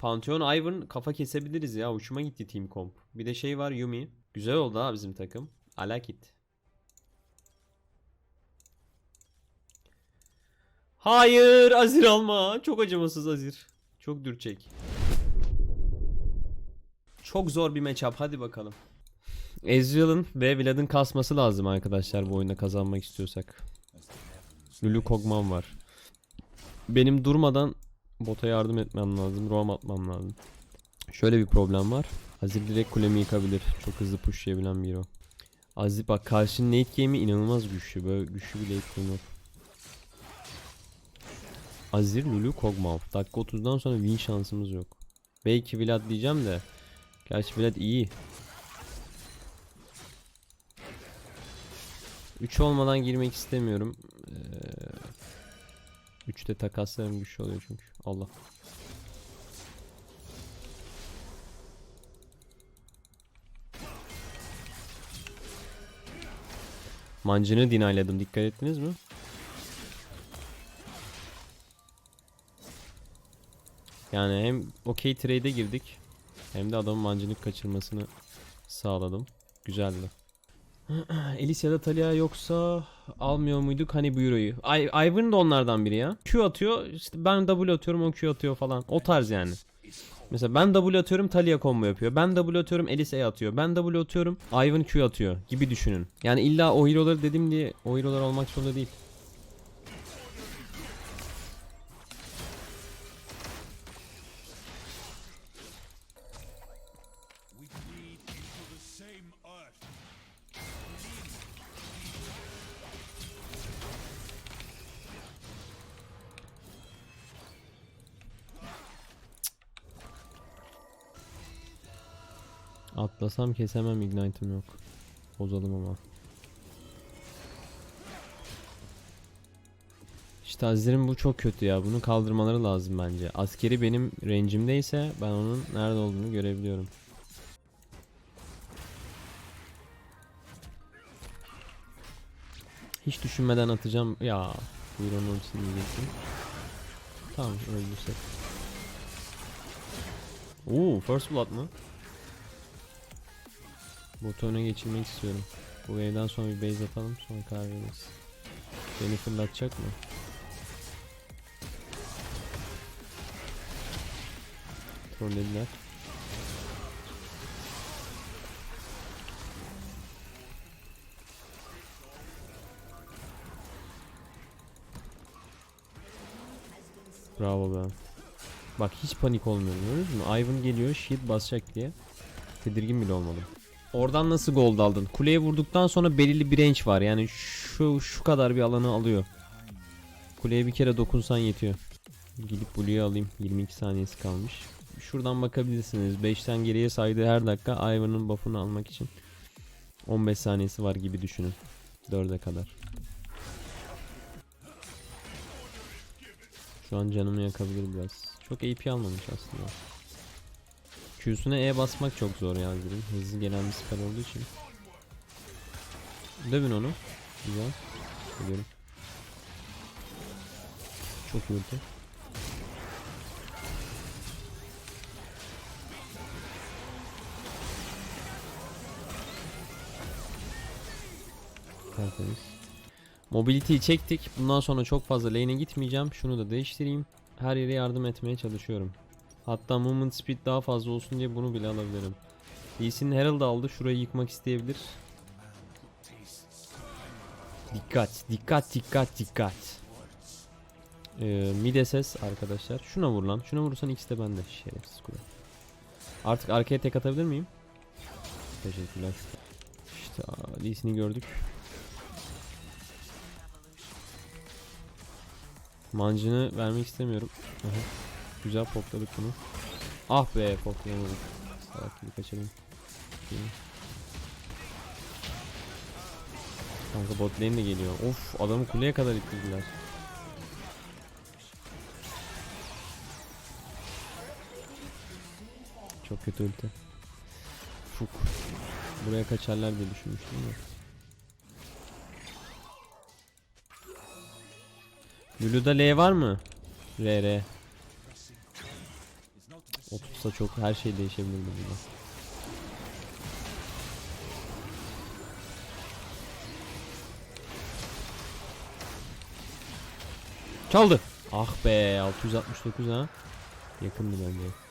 Pantheon Ivern kafa kesebiliriz ya. Hoşuma gitti team comp. Bir de şey var Yumi. Güzel oldu ha bizim takım. I like it. Hayır Azir alma. Çok acımasız Azir. Çok dürçek. Çok zor bir matchup. Hadi bakalım. Ezreal'ın ve Vlad'ın kasması lazım arkadaşlar bu oyunda kazanmak istiyorsak. Lulu Kog'Maw var. Benim durmadan bota yardım etmem lazım. Roam atmam lazım. Şöyle bir problem var. Azir direkt kulemi yıkabilir. Çok hızlı pushlayabilen bir hero. Azir bak karşının late game'i inanılmaz güçlü. Böyle güçlü bir late game yok. Azir, Lulu, Kog'Maw. Dakika 30'dan sonra win şansımız yok. Belki Vlad diyeceğim de. Gerçi Vlad iyi. 3 olmadan girmek istemiyorum. Ee, 3'te takaslarım güçlü oluyor çünkü. Allah. Mancını dinayladım. Dikkat ettiniz mi? Yani hem okey trade'e girdik. Hem de adamın mancınık kaçırmasını sağladım. Güzeldi. Elis ya da Talia yoksa almıyor muyduk hani bu euroyu? Ay Ivern da onlardan biri ya. Q atıyor işte ben W atıyorum o Q atıyor falan. O tarz yani. Mesela ben W atıyorum Talia combo yapıyor. Ben W atıyorum Elis E atıyor. Ben W atıyorum Ivern Q atıyor gibi düşünün. Yani illa o hero'ları dedim diye o hero'lar olmak zorunda değil. Atlasam kesemem ignite'ım yok. Bozalım ama. İşte Azir'in bu çok kötü ya. Bunu kaldırmaları lazım bence. Askeri benim range'imdeyse ben onun nerede olduğunu görebiliyorum. Hiç düşünmeden atacağım. Ya buyur onun ultisini diyecektim. Tamam öldürsek. Oo first blood mı? Botu öne geçirmek istiyorum. Bu wave'den sonra bir base atalım sonra karar veririz. Beni fırlatacak mı? Trollediler. Bravo be. Bak hiç panik olmuyorum görüyoruz mu? Ivan geliyor shield basacak diye. Tedirgin bile olmadım. Oradan nasıl gold aldın? Kuleye vurduktan sonra belirli bir range var. Yani şu şu kadar bir alanı alıyor. Kuleye bir kere dokunsan yetiyor. Gidip Blue'yu alayım. 22 saniyesi kalmış. Şuradan bakabilirsiniz. 5'ten geriye saydığı her dakika Ivan'ın buff'ını almak için 15 saniyesi var gibi düşünün. 4'e kadar. Şu an canımı yakabilir biraz. Çok AP almamış aslında. Q'suna E basmak çok zor ya Azir'in. Hızlı gelen bir spell olduğu için. Dövün onu. Güzel. Gidiyorum. Çok ulti. Tertemiz. Mobility'yi çektik. Bundan sonra çok fazla lane'e gitmeyeceğim. Şunu da değiştireyim. Her yere yardım etmeye çalışıyorum. Hatta movement speed daha fazla olsun diye bunu bile alabilirim. Lee Sin Herald aldı. Şurayı yıkmak isteyebilir. Dikkat, dikkat, dikkat, dikkat. Ee, mid arkadaşlar. Şuna vur lan. Şuna vurursan ikisi de bende. Şerefsiz kule. Artık arkaya tek atabilir miyim? Teşekkürler. İşte aa, Lee Sin'i gördük. Mancını vermek istemiyorum. Güzel pokladık bunu. Ah be poklayamadık. Salak gibi. İyi. Kanka bot lane de geliyor. Of adamı kuleye kadar ittirdiler. Çok kötü ulti. Fuk. Buraya kaçarlar diye düşünmüştüm ama. Lulu'da L var mı? R R. O tutsa çok her şey değişebilirdi burada. Çaldı. Ah be 669 ha. Yakındı bence.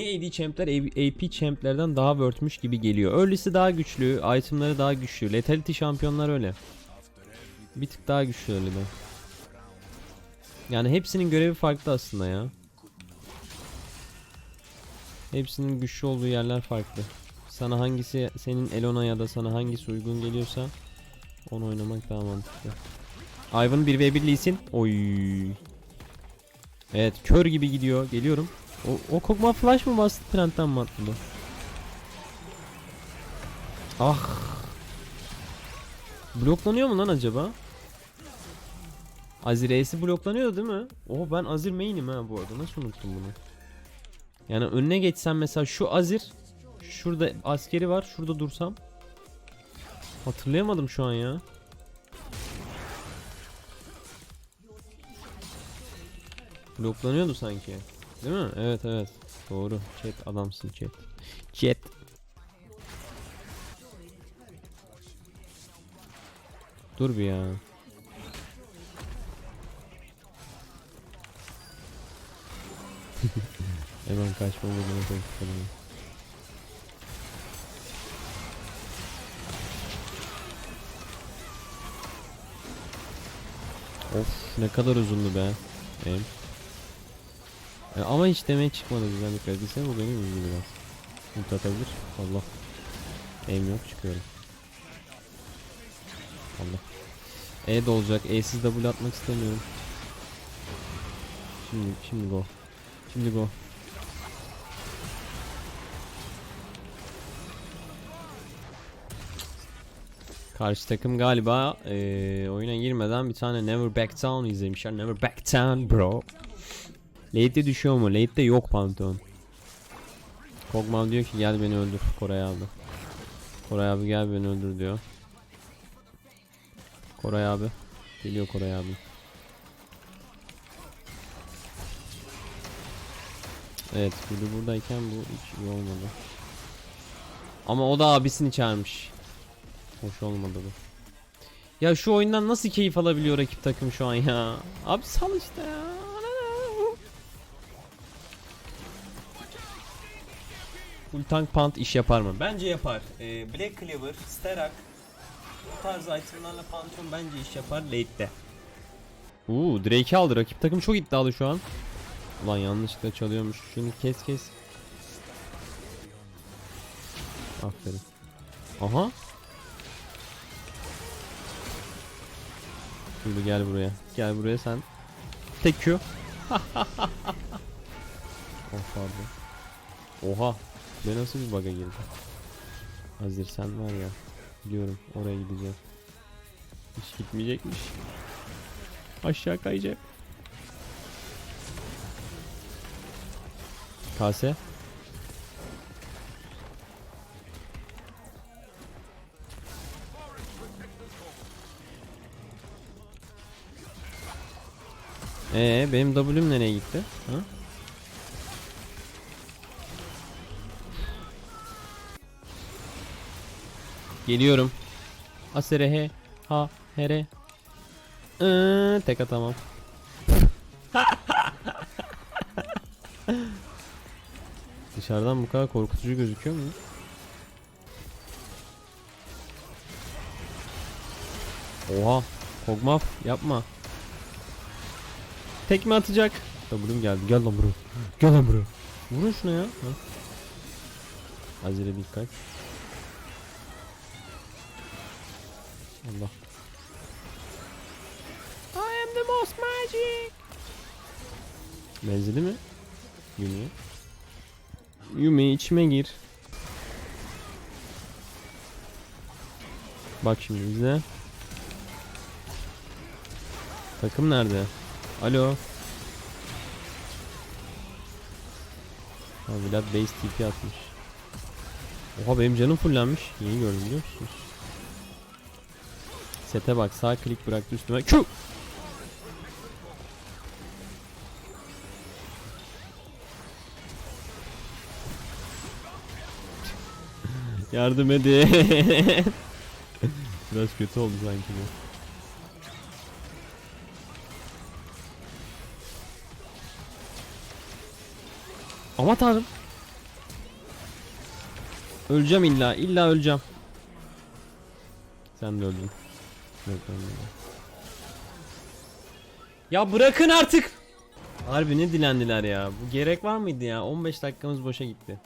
Niye AD champ'ler AP champ'lerden daha wordmüş gibi geliyor? Early'si daha güçlü, itemları daha güçlü. Lethality şampiyonlar öyle. Bir tık daha güçlü öyle de. Yani hepsinin görevi farklı aslında ya. Hepsinin güçlü olduğu yerler farklı. Sana hangisi senin Elona ya da sana hangisi uygun geliyorsa onu oynamak daha mantıklı. Ivan 1v1 Lee. Oy. Evet kör gibi gidiyor. Geliyorum. O, o Kog'Maw flash mı bastı trendten mi atladı? Ah. Bloklanıyor mu lan acaba? Azir Ace bloklanıyor değil mi? Oh ben Azir main'im ha bu arada. Nasıl unuttum bunu? Yani önüne geçsem mesela şu Azir Şurada askeri var. Şurada dursam. Hatırlayamadım şu an ya. Bloklanıyordu sanki. Değil mi? Evet evet. Doğru. Chat adamsın chat. Chat. Dur bir ya. Hemen kaçma moduna koydum. Of ne kadar uzundu be. Em. E, ama hiç demeye çıkmadı güzel bir kalitesi bu benim ilgili biraz. Ulti atabilir. Allah. Aim yok çıkıyorum. Allah. E de olacak. E'siz W atmak istemiyorum. Şimdi şimdi go. Şimdi go. Karşı takım galiba eee, oyuna girmeden bir tane Never Back Down izlemişler. Never Back Down bro. Late'de düşüyor mu? Late'de yok Pantheon. Kog'Maw diyor ki gel beni öldür Koray abi. Koray abi gel beni öldür diyor. Koray abi. Geliyor Koray abi. Evet Gülü buradayken bu hiç iyi olmadı. Ama o da abisini çağırmış. Hoş olmadı bu. Ya şu oyundan nasıl keyif alabiliyor rakip takım şu an ya? Abi sal işte ya. Full tank punt iş yapar mı? Bence yapar. Ee, Black Cleaver, Sterak bu tarz itemlarla Pantheon bence iş yapar late'de. Uuu Drake'i aldı. Rakip takım çok iddialı şu an. Ulan yanlışlıkla çalıyormuş. Şunu kes kes. Aferin. Aha. Şimdi gel buraya. Gel buraya sen. Tek Q. oh pardon. Oha. Ben nasıl bir bug'a girdim? Hazır sen var ya. Biliyorum oraya gideceğim. Hiç gitmeyecekmiş. Aşağı kayacak. Kase. Ee benim W'm nereye gitti? Ha? Geliyorum. Asere he ha here. Iıı, tek atamam. Dışarıdan bu kadar korkutucu gözüküyor mu? Oha. Kog'Maw yapma. Tekme atacak. W'm geldi. Gel lan buraya. Gel lan buraya. Vurun şuna ya. Ha. Azire dikkat. Allah. I am the most magic. Benzedi mi? Yumi. Yumi içime gir. Bak şimdi izle. Takım nerede? Alo. Ha Vlad base TP atmış. Oha benim canım fullenmiş. Yeni gördüm biliyor musunuz? Sete bak sağ klik bıraktı üstüme. Q! Yardım edin. Biraz kötü oldu sanki bu. Ama tanrım. Öleceğim illa. illa öleceğim. Sen de öldün. Ya bırakın artık. Harbi ne dilendiler ya. Bu gerek var mıydı ya? 15 dakikamız boşa gitti.